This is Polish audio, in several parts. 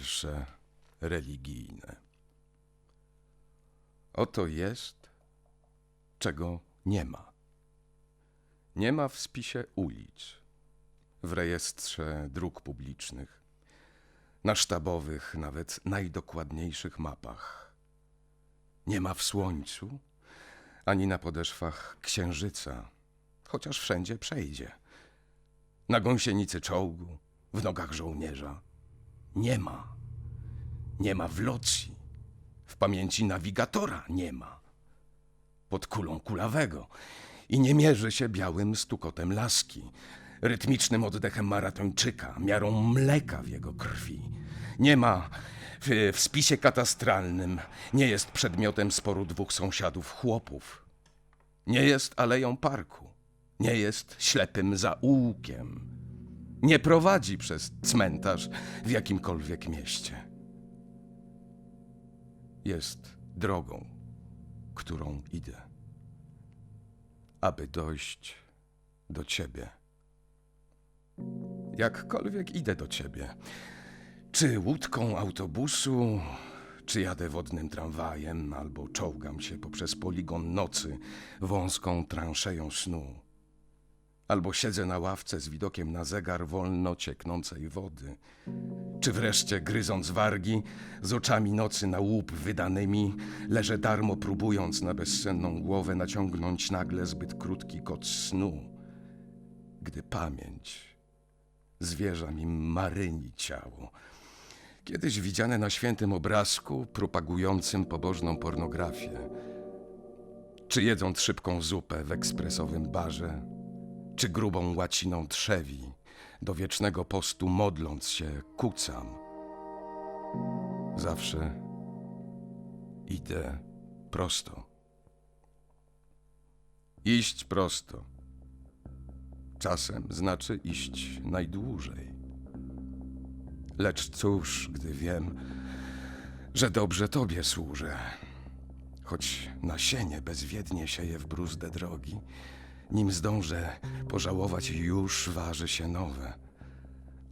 wiersze religijne. Oto jest, czego nie ma. Nie ma w spisie ulic, w rejestrze dróg publicznych, na sztabowych, nawet najdokładniejszych mapach. Nie ma w słońcu, ani na podeszwach księżyca, chociaż wszędzie przejdzie. Na gąsienicy czołgu, w nogach żołnierza. Nie ma. Nie ma w locji. W pamięci nawigatora nie ma. Pod kulą kulawego. I nie mierzy się białym stukotem laski, rytmicznym oddechem maratończyka, miarą mleka w jego krwi. Nie ma w, w spisie katastralnym, nie jest przedmiotem sporu dwóch sąsiadów chłopów. Nie jest aleją parku, nie jest ślepym zaułkiem. Nie prowadzi przez cmentarz w jakimkolwiek mieście. Jest drogą, którą idę, aby dojść do ciebie. Jakkolwiek idę do ciebie, czy łódką autobusu, czy jadę wodnym tramwajem, albo czołgam się poprzez poligon nocy wąską transzeją snu, albo siedzę na ławce z widokiem na zegar wolno cieknącej wody, czy wreszcie gryząc wargi, z oczami nocy na łup wydanymi, leżę darmo próbując na bezsenną głowę naciągnąć nagle zbyt krótki kot snu, gdy pamięć zwierza mi maryni ciało. Kiedyś widziane na świętym obrazku propagującym pobożną pornografię. Czy jedząc szybką zupę w ekspresowym barze, czy grubą łaciną trzewi, do wiecznego postu modląc się, kucam. Zawsze idę prosto. Iść prosto. Czasem znaczy iść najdłużej. Lecz cóż, gdy wiem, że dobrze Tobie służę, choć nasienie bezwiednie sieje w bruzdę drogi, nim zdążę pożałować, już waży się nowe,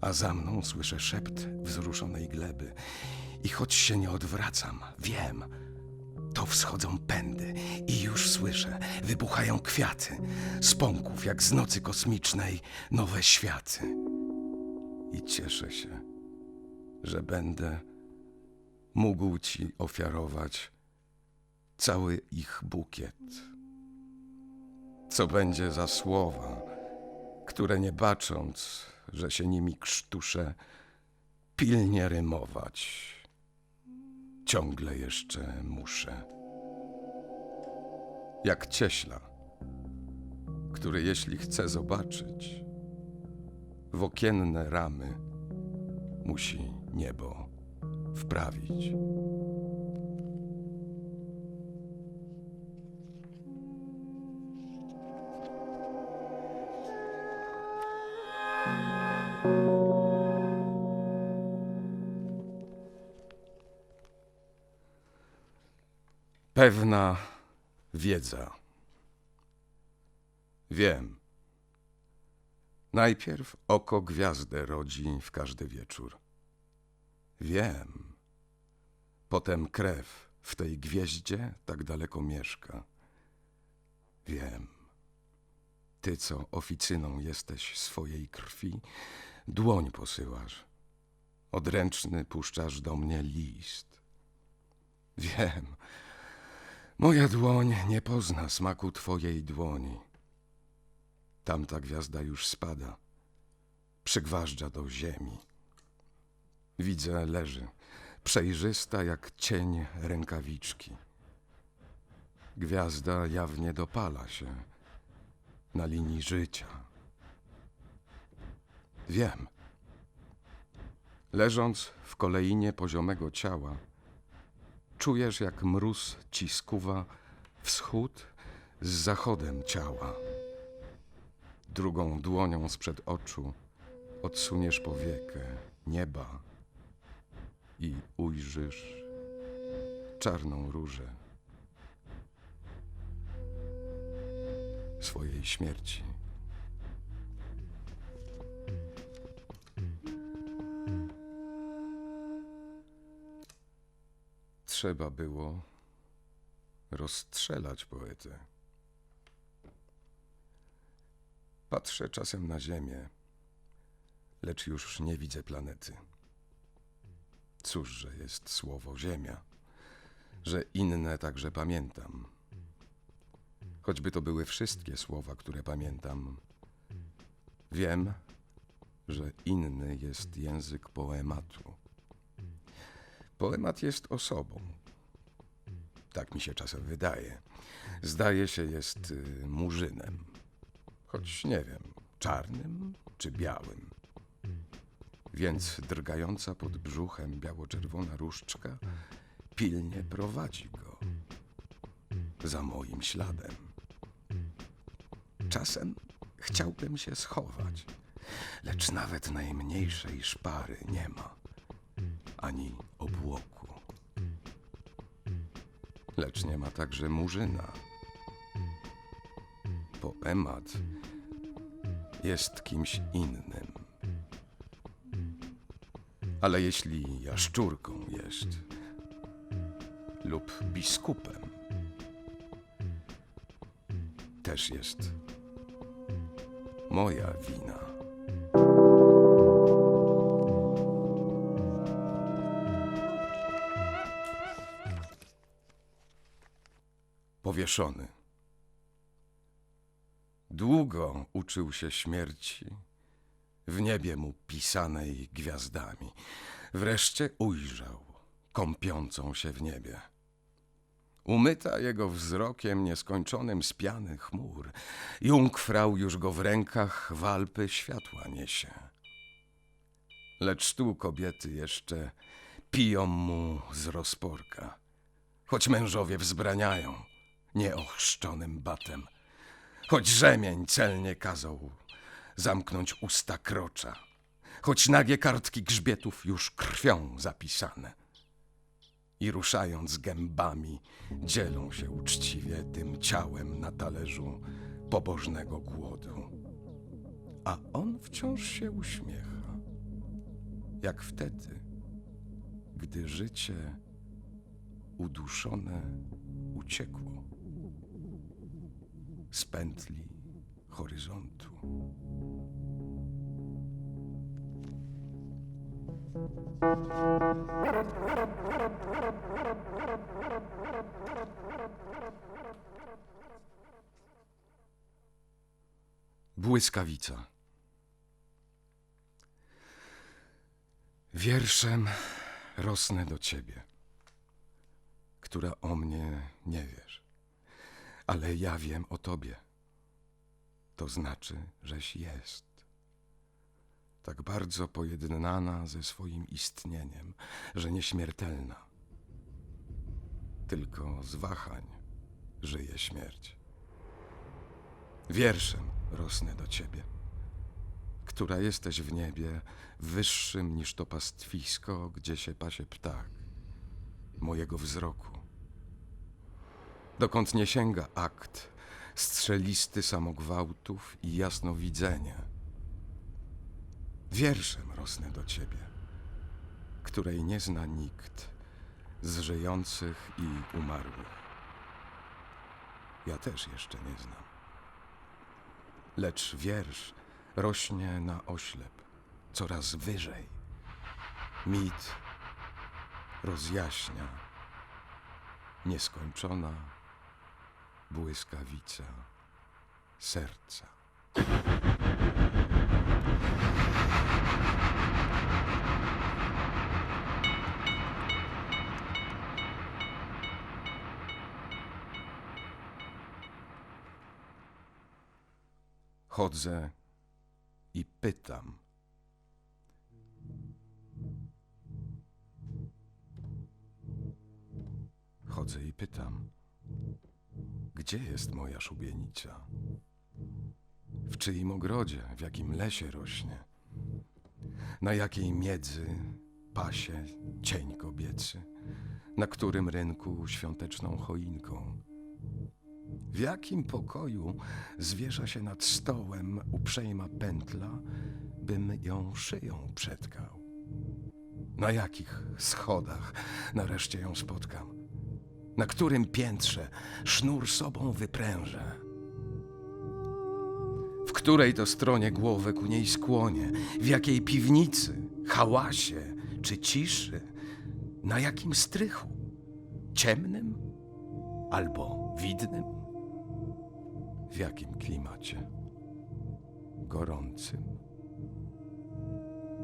a za mną słyszę szept wzruszonej gleby i choć się nie odwracam, wiem, to wschodzą pędy i już słyszę, wybuchają kwiaty, z pąków jak z nocy kosmicznej nowe światy. I cieszę się, że będę mógł ci ofiarować cały ich bukiet. Co będzie za słowa, które nie bacząc, że się nimi krztuszę, pilnie rymować ciągle jeszcze muszę. Jak cieśla, który jeśli chce zobaczyć, w okienne ramy musi niebo wprawić. Pewna wiedza. Wiem. Najpierw oko gwiazdę rodzi w każdy wieczór. Wiem. Potem krew w tej gwieździe tak daleko mieszka. Wiem. Ty, co oficyną jesteś swojej krwi, dłoń posyłasz. Odręczny puszczasz do mnie list. Wiem. Moja dłoń nie pozna smaku twojej dłoni. Tamta gwiazda już spada, przygważdża do ziemi. Widzę, leży, przejrzysta jak cień rękawiczki. Gwiazda jawnie dopala się na linii życia. Wiem. Leżąc w kolejnie poziomego ciała, czujesz jak mróz ci skuwa wschód z zachodem ciała. Drugą dłonią sprzed oczu odsuniesz powiekę nieba i ujrzysz czarną różę swojej śmierci. Trzeba było rozstrzelać poetę. Patrzę czasem na Ziemię, lecz już nie widzę planety. Cóż, że jest słowo Ziemia, że inne także pamiętam. Choćby to były wszystkie słowa, które pamiętam, wiem, że inny jest język poematu. Poemat jest osobą. Tak mi się czasem wydaje. Zdaje się, jest y, murzynem. Choć nie wiem, czarnym czy białym. Więc drgająca pod brzuchem biało-czerwona różdżka pilnie prowadzi go za moim śladem. Czasem chciałbym się schować, lecz nawet najmniejszej szpary nie ma, ani obłoku. Lecz nie ma także murzyna. Poemat jest kimś innym. Ale jeśli jaszczurką jest lub biskupem, też jest moja wina. Powieszony. Długo uczył się śmierci, w niebie mu pisanej gwiazdami. Wreszcie ujrzał kąpiącą się w niebie. Umyta jego wzrokiem nieskończonym z piany chmur, Jungfrau już go w rękach w Alpy światła niesie. Lecz tu kobiety jeszcze piją mu z rozporka, choć mężowie wzbraniają nieochrzczonym batem, choć rzemień celnie kazał zamknąć usta krocza, choć nagie kartki grzbietów już krwią zapisane. I ruszając gębami, dzielą się uczciwie tym ciałem na talerzu pobożnego głodu. A on wciąż się uśmiecha, jak wtedy, gdy życie uduszone uciekło z pętli horyzontu. Błyskawica. Wierszem rosnę do ciebie, która o mnie nie wiesz, ale ja wiem o tobie. To znaczy, żeś jest. Tak bardzo pojednana ze swoim istnieniem, że nieśmiertelna. Tylko z wahań żyje śmierć. Wierszem rosnę do ciebie, która jesteś w niebie wyższym niż to pastwisko, gdzie się pasie ptak, mojego wzroku. Dokąd nie sięga akt, strzelisty samogwałtów i jasnowidzenie. Wierszem rosnę do ciebie, której nie zna nikt z żyjących i umarłych. Ja też jeszcze nie znam. Lecz wiersz rośnie na oślep, coraz wyżej. Mit rozjaśnia nieskończona błyskawica serca. Chodzę i pytam. Chodzę i pytam. Gdzie jest moja szubienica? W czyim ogrodzie, w jakim lesie rośnie? Na jakiej miedzy pasie cień kobiecy? Na którym rynku świąteczną choinką? W jakim pokoju zwierza się nad stołem uprzejma pętla, bym ją szyją przetkał? Na jakich schodach nareszcie ją spotkam? Na którym piętrze sznur sobą wyprężę? W której to stronie głowę ku niej skłonię? W jakiej piwnicy, hałasie czy ciszy? Na jakim strychu? Ciemnym albo widnym? W jakim klimacie? Gorącym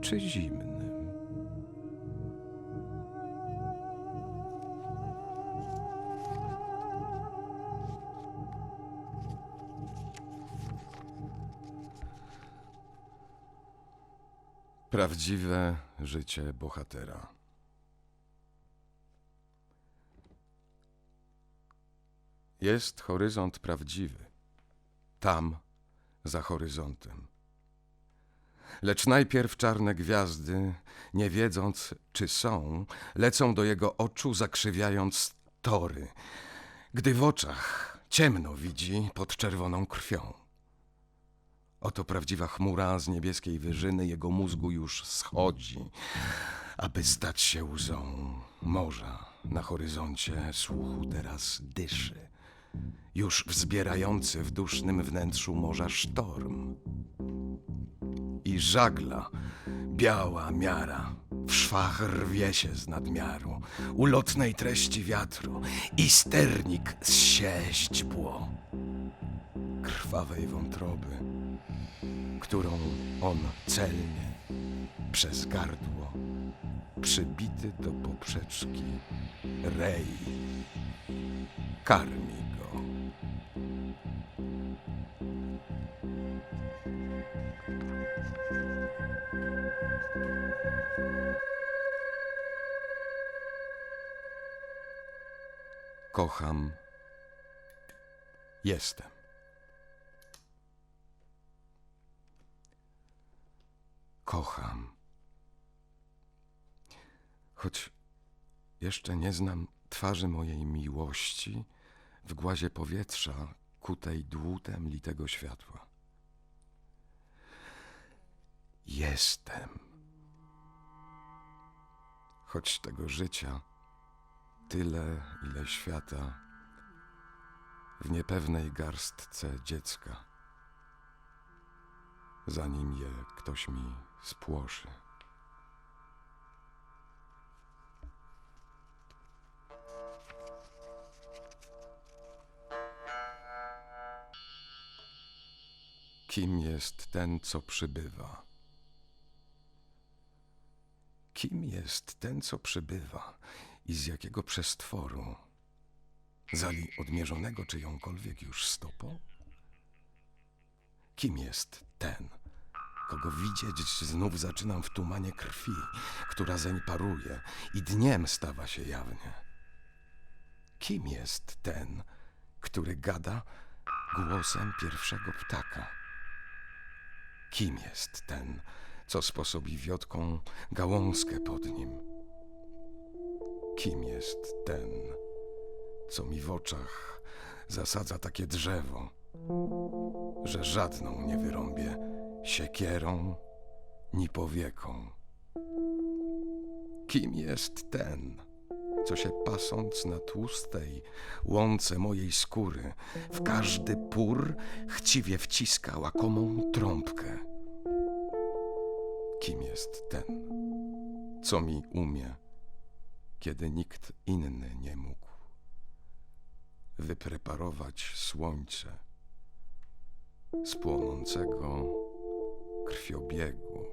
czy zimnym? Prawdziwe życie bohatera. Jest horyzont prawdziwy, tam, za horyzontem. Lecz najpierw czarne gwiazdy, nie wiedząc, czy są, lecą do jego oczu, zakrzywiając tory, gdy w oczach ciemno widzi pod czerwoną krwią. Oto prawdziwa chmura z niebieskiej wyżyny jego mózgu już schodzi, aby stać się łzą morza. Na horyzoncie słuchu teraz dyszy, już wzbierający w dusznym wnętrzu morza sztorm. I żagla, biała miara, w szwach rwie się z nadmiaru, ulotnej treści wiatru i sternik zsie źdźbło krwawej wątroby, którą on celnie przez gardło przybity do poprzeczki rej karmi go. Kocham. Jestem. Kocham. Choć jeszcze nie znam twarzy mojej miłości w głazie powietrza kutej dłutem litego światła. Jestem. Choć tego życia tyle, ile świata w niepewnej garstce dziecka, zanim je ktoś mi spłoszy. Kim jest ten, co przybywa? Kim jest ten, co przybywa i z jakiego przestworu? Zali odmierzonego czyjąkolwiek już stopą? Kim jest ten, kogo widzieć znów zaczynam w tumanie krwi, która zeń paruje i dniem stawa się jawnie? Kim jest ten, który gada głosem pierwszego ptaka? Kim jest ten, co sposobi wiotką gałązkę pod nim? Kim jest ten, co mi w oczach zasadza takie drzewo, że żadną nie wyrąbię siekierą ni powieką? Kim jest ten, co się pasąc na tłustej łące mojej skóry, w każdy pór chciwie wciska łakomą trąbkę? Kim jest ten, co mi umie, kiedy nikt inny nie mógł wypreparować słońce z płonącego krwiobiegu?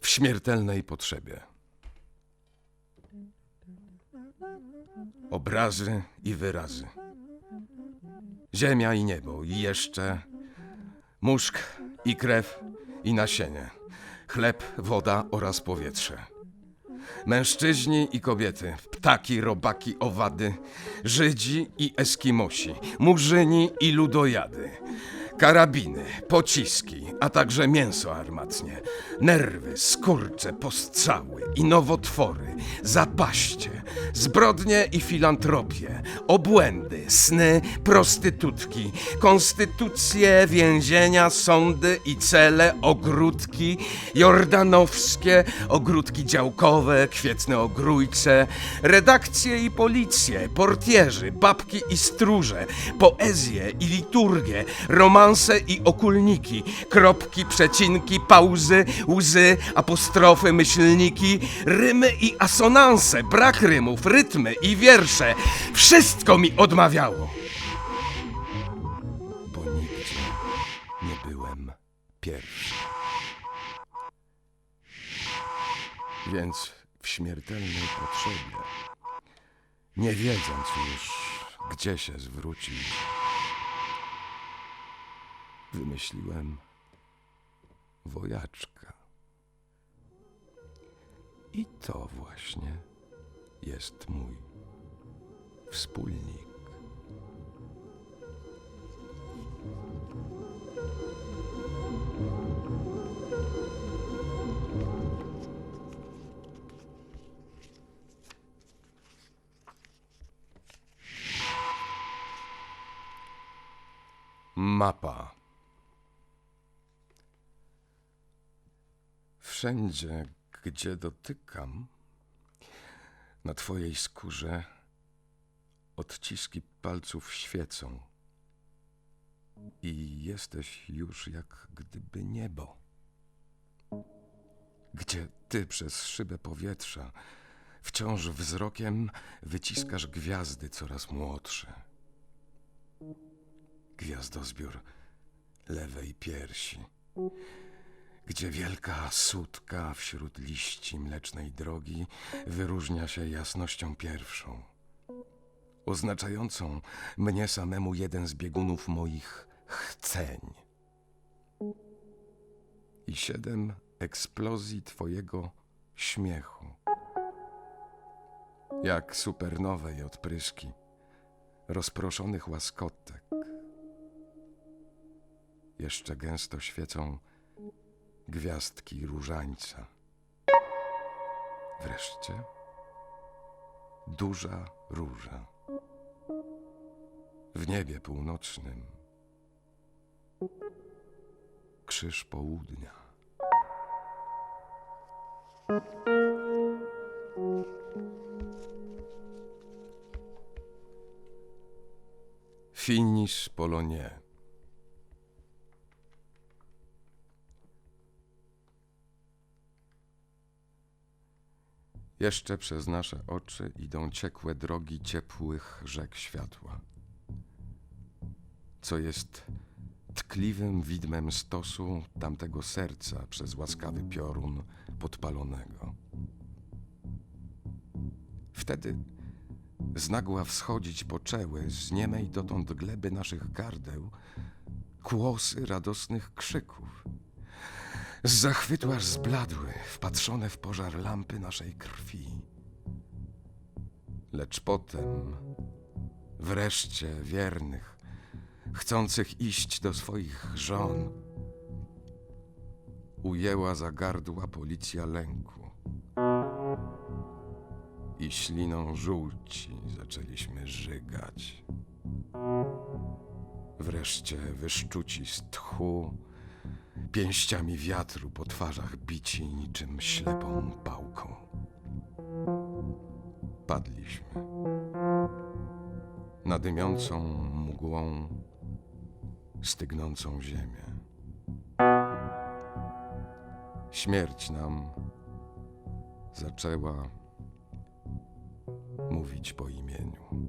W śmiertelnej potrzebie. Obrazy i wyrazy. Ziemia i niebo, i jeszcze muszk i krew i nasienie, chleb, woda oraz powietrze. Mężczyźni i kobiety, ptaki, robaki, owady, Żydzi i Eskimosi, murzyni i ludojady. Karabiny, pociski, a także mięso armatnie, nerwy, skurcze, postrzały i nowotwory, zapaście, zbrodnie i filantropie, obłędy, sny, prostytutki, konstytucje, więzienia, sądy i cele, ogródki, jordanowskie, ogródki działkowe, kwietne ogrójce, redakcje i policje, portierzy, babki i stróże, poezję i liturgię, romanse i okulniki, kropki, przecinki, pauzy, łzy, apostrofy, myślniki, rymy i asonanse, brak rymów, rytmy i wiersze. Wszystko mi odmawiało. Bo nigdzie nie byłem pierwszy. Więc w śmiertelnej potrzebie, nie wiedząc już, gdzie się zwrócić, wymyśliłem wojaczka. I to właśnie jest mój wspólnik. Mapa. Wszędzie, gdzie dotykam, na twojej skórze odciski palców świecą. I jesteś już jak gdyby niebo. Gdzie ty przez szybę powietrza wciąż wzrokiem wyciskasz gwiazdy coraz młodsze. Gwiazdozbiór lewej piersi gdzie wielka sutka wśród liści mlecznej drogi wyróżnia się jasnością pierwszą, oznaczającą mnie samemu jeden z biegunów moich chceń. I siedem eksplozji twojego śmiechu, jak supernowej odpryski rozproszonych łaskotek. Jeszcze gęsto świecą gwiazdki różańca. Wreszcie duża róża. W niebie północnym krzyż południa. Finish Polonie. Jeszcze przez nasze oczy idą ciekłe drogi ciepłych rzek światła, co jest tkliwym widmem stosu tamtego serca przez łaskawy piorun podpalonego. Wtedy znagła wschodzić poczęły z niemej dotąd gleby naszych gardeł kłosy radosnych krzyków. Z zachwytu aż zbladły, wpatrzone w pożar lampy naszej krwi. Lecz potem, wreszcie wiernych, chcących iść do swoich żon, ujęła za gardła policja lęku. I śliną żółci zaczęliśmy żygać. Wreszcie wyszczuci z tchu, pięściami wiatru po twarzach bici niczym ślepą pałką. Padliśmy. Na dymiącą mgłą stygnącą ziemię. Śmierć nam zaczęła mówić po imieniu.